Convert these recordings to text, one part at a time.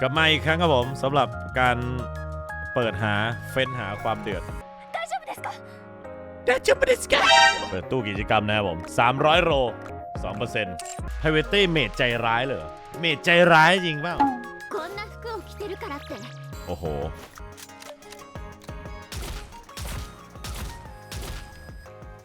กลับมาอีกครั้งครับผมสำหรับการเปิดหาเฟ้นหาความเดือดเปิดตู้กิจกรรมนะครับผม 300 โร2% p r i v a t y เมดใจร้ายเหรอเมดใจร้ายจริงเปล่าโอ้โห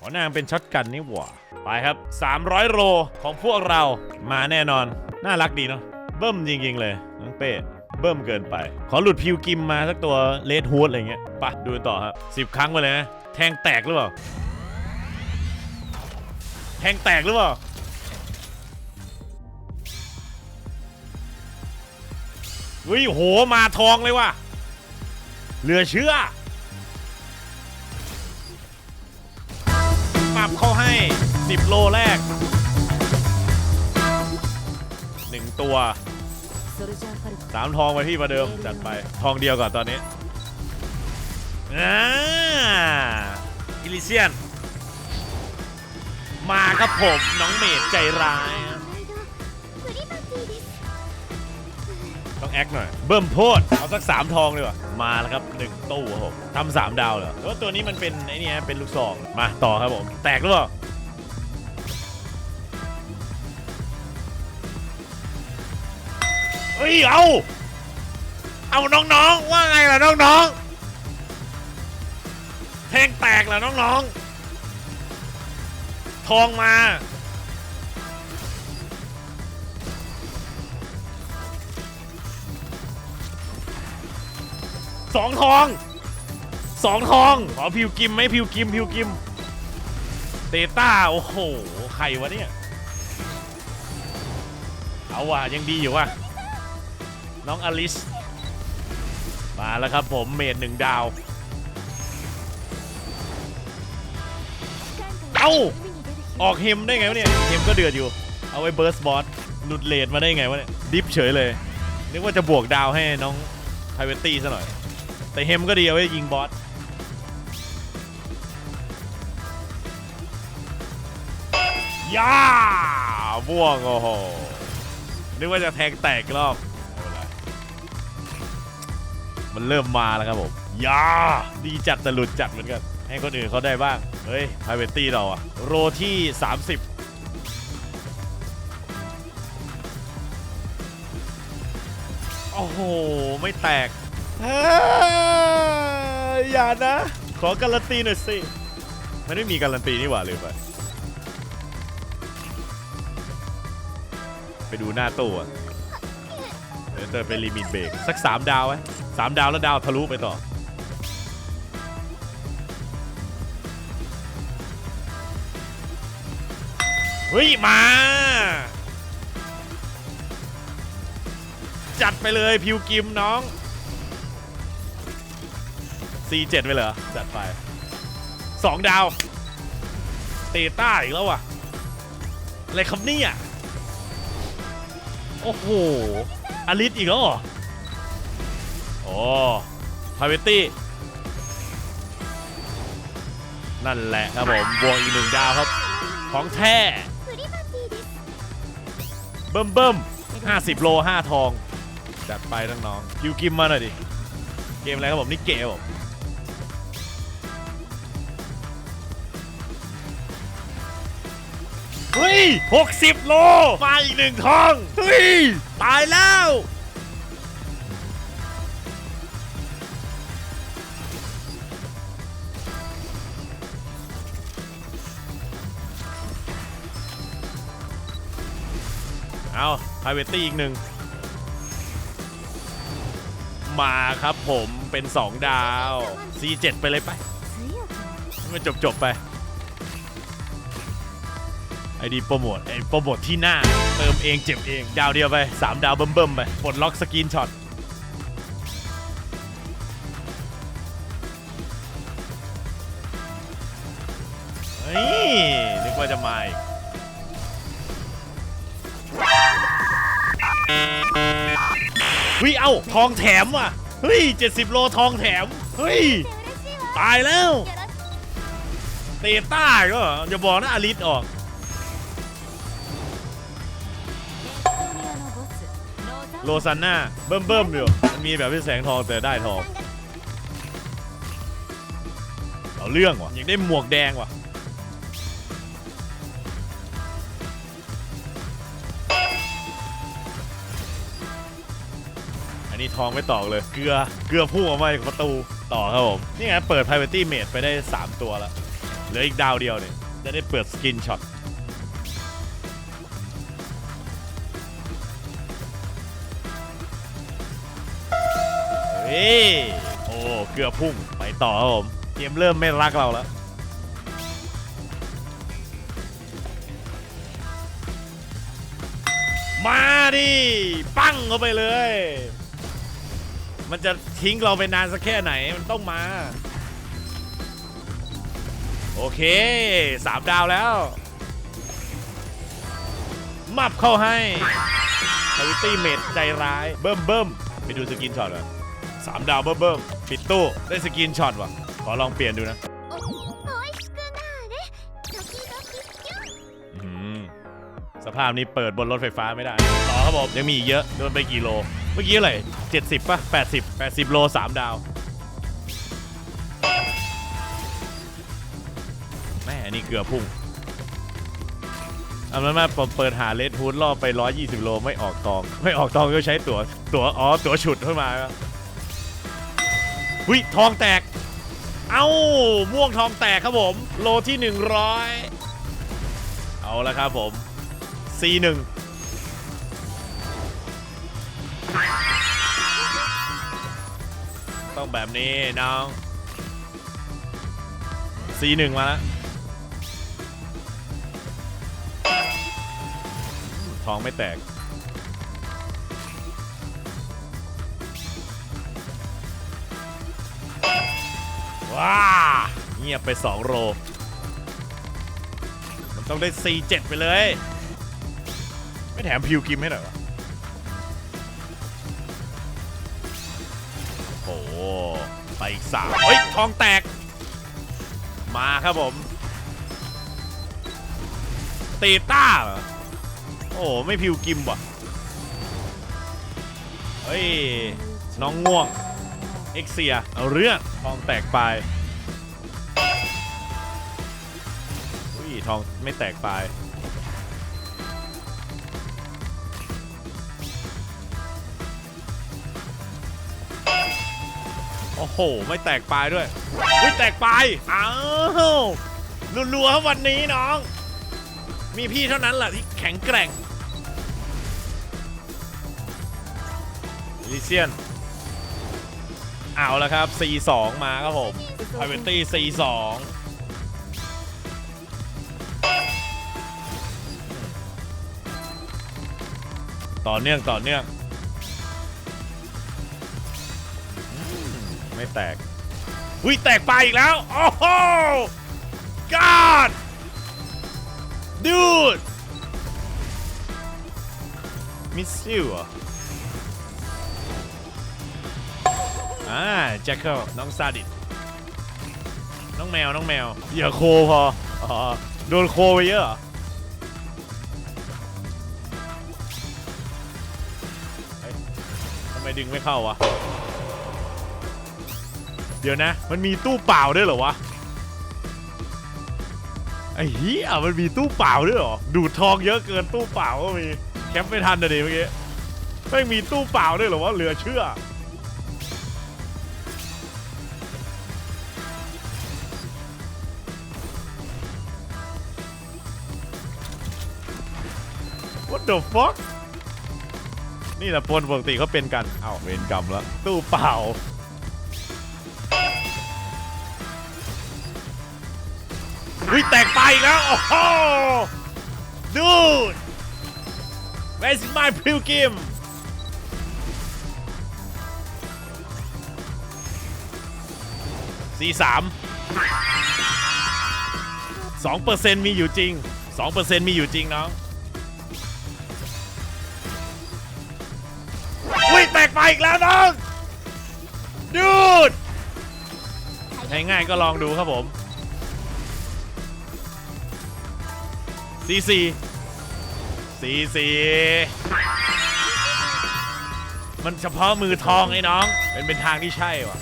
อ๋อนางเป็นช็อตกันนี่หว่า ไปครับ 300 โลของพวกเรามาแน่นอน น่ารักดีเนาะ เบิ่มจริงๆเลยน้องเป้เบิ่มเกินไป ขอหลุดพิวกิมมาสักตัวเลดฮูดอะไรเงี้ยไปดูต่อครับสิบครั้งไปเลยนะแทงแตกหรือเปล่าแทงแตกหรือเปล่าเฮ้ยโหมาทองเลยว่ะเหลือเชื่อปรับเข้าให้ 10 โลแรก ตัว 3 ทองไปพี่ประเดิมจัดไปทองเดียวก่อนตอนนี้อ่าอิลิเซียน มาครับผมน้องเมดใจร้าย ต้องแอคหน่อย เบิ่มโพดเอาสัก 3 ทองดีกว่ามาแล้วครับ 1 ตู้ครับผมทำสามดาวเหรอแล้วตัวนี้มันเป็นไอ้นี่เป็นลูกซองมาต่อครับผม แตกหรือเปล่า ฮ้ยเอาเอาน้องๆว่าไงล่ะน้องๆแทงแตกล่ะน้องๆทองมาสองทองสองทองขอพิวกิมไหมพิวกิมพิวกิมเตต้าโอ้โห ใครวะเนี่ย เอาว่ะยังดีอยู่ว่ะ น้องอลิส มาแล้วครับผมเมดหนึ่งดาว เอ้า ออกเฮมได้ไงวะเนี่ย เฮมก็เดือดอยู่ เอาไว้เบิร์สบอสหลุดเลดมาได้ไงวะเนี่ย ดิฟเฉยเลย นึกว่าจะบวกดาวให้น้องไพเวตตี้ซะหน่อย แต่เฮมก็ดีเอาไว้ยิงบอสย่าม่วงโอ้โหนึกว่าจะแทงแตกรอบ มันเริ่มมาแล้วครับผมยาดีจัดแต่หลุดจัดเหมือนกัน ให้คนอื่นเขาได้บ้าง เฮ้ยไพเวตตี้เราอะโรที่ 30โอ้โห ไม่แตกเฮ้ยอย่านะ ขอการันตีหน่อยสิ มันไม่มีการันตีนี่หว่าเลืมไปไปดูหน้าตู้อะเดี๋ยวเติมเป็นลิมิตเบรกสัก3ดาวไหม สามดาวแล้วดาวทะลุไปต่อ เฮ้ย มา จัดไปเลยพิวกิมน้อง C7 ไปเหรอ จัดไป2ดาว เตต้าอีกแล้วว่ะ อะไรครับเนี่ย โอ้โหอลิสอีกแล้วเหรอ โอ้พาเวตตี้ นั่นแหละครับผมบวกอีกหนึ่งดาวครับ ของแท้ เบิ่มเบิ่มห้าสิบโลห้าทอง จัดไปน้องๆคิวกิมมาหน่อยดิ เกมอะไรครับผม นี่เกมผมเฮ้ยหกสิบโล มาอีกหนึ่งทอง เฮ้ย ตายแล้ว เอาไพเวตตี้อีกหนึ่ง มาครับผมเป็น 2 ดาว C7 ไปเลยไปมันจบจบไป ไอดีโปรโมทไอโปรโมทที่หน้า เติมเองเจ็บเอง ดาวเดียวไป 3 ดาวเบิ่มๆไปปลดล็อกสกรีนช็อตเฮ้ยนึกว่าจะมาอีก วิเอ้าทองแถมว่ะ เฮ้ยเจ็ดสิบโลทองแถม เฮ้ย ตายแล้ว เตต้าก็อย่าบอกนะอลิสออก โลซันน่าเบิ่มเบิ่มอยู่มันมีแบบเป็นแสงทองแต่ได้ทอง เอาเรื่องว่ะยังได้หมวกแดงว่ะ นี่ทองไม่ตอกเลย เกลือ เกลือพุ่งออกมาจากประตูต่อครับผม นี่ไงเปิด Private Mate ไปได้ 3 ตัวแล้ว เหลืออีกดาวเดียวเนี่ยจะได้เปิดสกินช็อตเฮ้ยโอ้เกลือพุ่งไปต่อครับผม เกมเริ่มไม่รักเราแล้วมาดิ ปั้งเข้าไปเลย มันจะทิ้งเราไปนานสักแค่ไหนมันต้องมา โอเคสามดาวแล้ว มับเข้าให้ทวิตี้เมดใจร้าย เบิ่มเบิ่มไปดูสกินช็อตก่อนสามดาวเบิ่มเบิ่มปิดตู้ได้สกินช็อตว่ะ ขอลองเปลี่ยนดูนะสภาพนี้เปิดบนรถไฟฟ้าไม่ได้ ต่อครับผมยังมีอีกเยอะโดนไปกี่โล เมื่อกี้อะไร70ป่ะ80 80 โล 3 ดาว แม่อันนี้เกือพุ่งเอาแล้วมาผมเปิดหาเลดฮูดรอบไป 120 โล ไม่ออกทอง ไม่ออกทองก็ใช้ตั๋วตั๋วอ๋อ ตั๋วฉุดขึ้นมาครับหุยทองแตก เอ้า ม่วงทองแตกครับผม โลที่ 100 เอาละครับผม C1 ต้องแบบนี้น้อง C1 มาแล้วทองไม่แตก ว้า เงียบไป 2 โร มันต้องได้ C7 ไปเลย ไม่แถมพิวกิมให้หน่อยวะ ไปอีกสามเฮ้ยทองแตก มาครับผมตีต้าเหรอโอ้ไม่พิวกิมว่ะเฮ้ยน้องง่วง เอ็กเซียเอาเรื่องทองแตกไปอุ้ยทองไม่แตกไป โอ้โห ไม่แตกปลายด้วยอุ้ยแตกปลายอ้าวรัวๆครับวันนี้น้อง มีพี่เท่านั้นแหละที่แข็งแกร่งลิเซียน เอาแล้วครับ C2 มาครับผม p r i v a t y C2 ต่อเนื่องต่อเนื่อง ไม่แตกอุ้ยแตกไปอีกแล้ว โอ้โห God dude มิสซิลเหรออ่าแจ็คเกิลน้องซาดิสน้องแมว น้องแมว อย่าโคพอ อ๋อ โดนโคไปเยอะทำไมดึงไม่เข้าวะ เดี๋ยวนะ มันมีตู้เปล่าด้วยเหรอวะไอ้เหี้ยมันมีตู้เปล่าด้วยเหรอ ดูดทองเยอะเกินตู้เปล่าก็มีแคปไม่ทันนะดิเมื่อกี้ไม่มีตู้เปล่าด้วยเหรอวะเหลือเชื่อ What the fuck นี่แหละปนปกติเขาเป็นกัน เอ้าเวรกรรมแล้ว ตู้เปล่า อุ้ยแตกไปอีกแล้ว โอ้โห dude where's my pilgrim สี่สามสองเปอร์เซ็นต์มีอยู่จริงสองเปอร์เซ็นต์มีอยู่จริงน้องอุ้ยแตกไปอีกแล้วน้องดูดง่ายๆก็ลองดูครับผม ซีซีซีซีมันเฉพาะมือทองไอ้น้อง เป็นเป็นทางที่ใช่วะ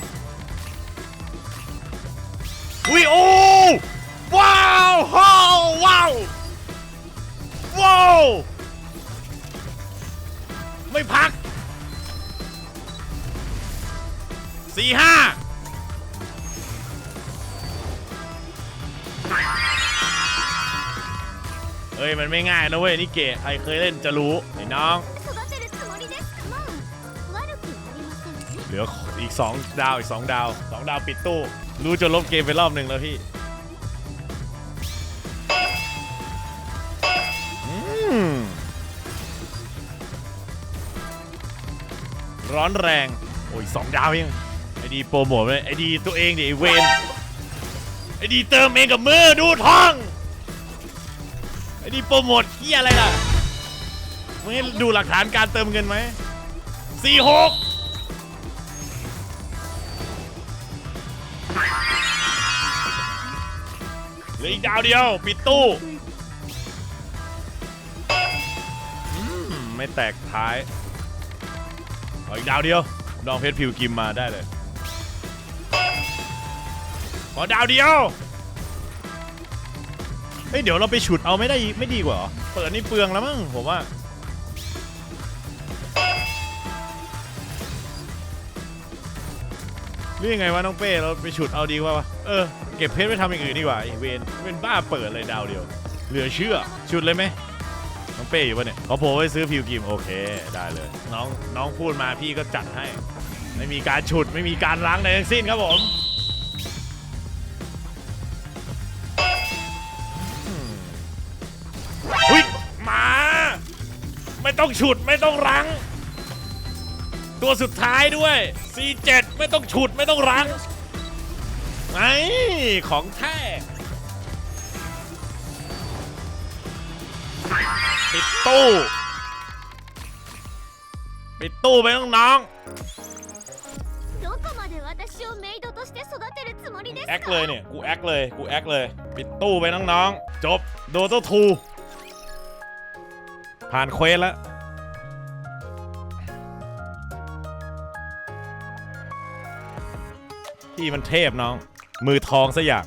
อุ้ยโอ้ว้าวโอ้ว้าวว้าวไม่พักสี่ห้า เอ้ยมันไม่ง่ายนะเว้ยนี่เกะใครเคยเล่นจะรู้ไอ้น้อง เหลืออีก 2 ดาวอีก 2 ดาว 2 ดาวปิดตู้ รู้จนลบเกมไปรอบหนึ่งแล้วพี่ร้อนแรง โอ้ยสองดาวยังไอดีโปรโมทเลยไอดีตัวเองดิไอเวนไอดีเติมเองกับมือดูท้อง ไอ้ดีโปรโมทเฮียอะไรล่ะมึงให้ดูหลักฐานการเติมเงินไหมสี่หกเหลืออีกดาวเดียว ปิดตู้อืมไม่แตกท้ายเอาอีกดาวเดียว ดองเพชรพิวกิมมาได้เลย ขอดาวเดียว เฮ้ยเดี๋ยวเราไปฉุดเอาไม่ได้ไม่ดีกว่าเหรอเปิดนี่เปลืองแล้วมั้งผมว่าหรือยังไงวะน้องเป้เราไปฉุดเอาดีกว่าวะเออเก็บเพชรไปทำอย่างอื่นดีกว่าไอเวนเป็นบ้าเปิดเลยดาวเดียว เหลือเชื่อฉุดเลยไหมน้องเป้อยู่ปะเนี่ยเขาโผล่ไปซื้อพิวกิมโอเคได้เลย น้องน้องพูดมาพี่ก็จัดให้ ไม่มีการฉุดไม่มีการล้างใดทั้งสิ้นครับผม ไม่ต้องฉุดไม่ต้องรั้ง ตัวสุดท้ายด้วย C7 ไม่ต้องฉุดไม่ต้องรั้งไอ้ของแท้ปิดตู้ปิดตู้ไปน้องๆแอคเลยเนี่ย กูแอคเลย กูแอคเลย ปิดตู้ไปน้องๆ จบ โดโตทู ผ่านเควสแล้วที่มันเทพน้อง มือทองสักอย่าง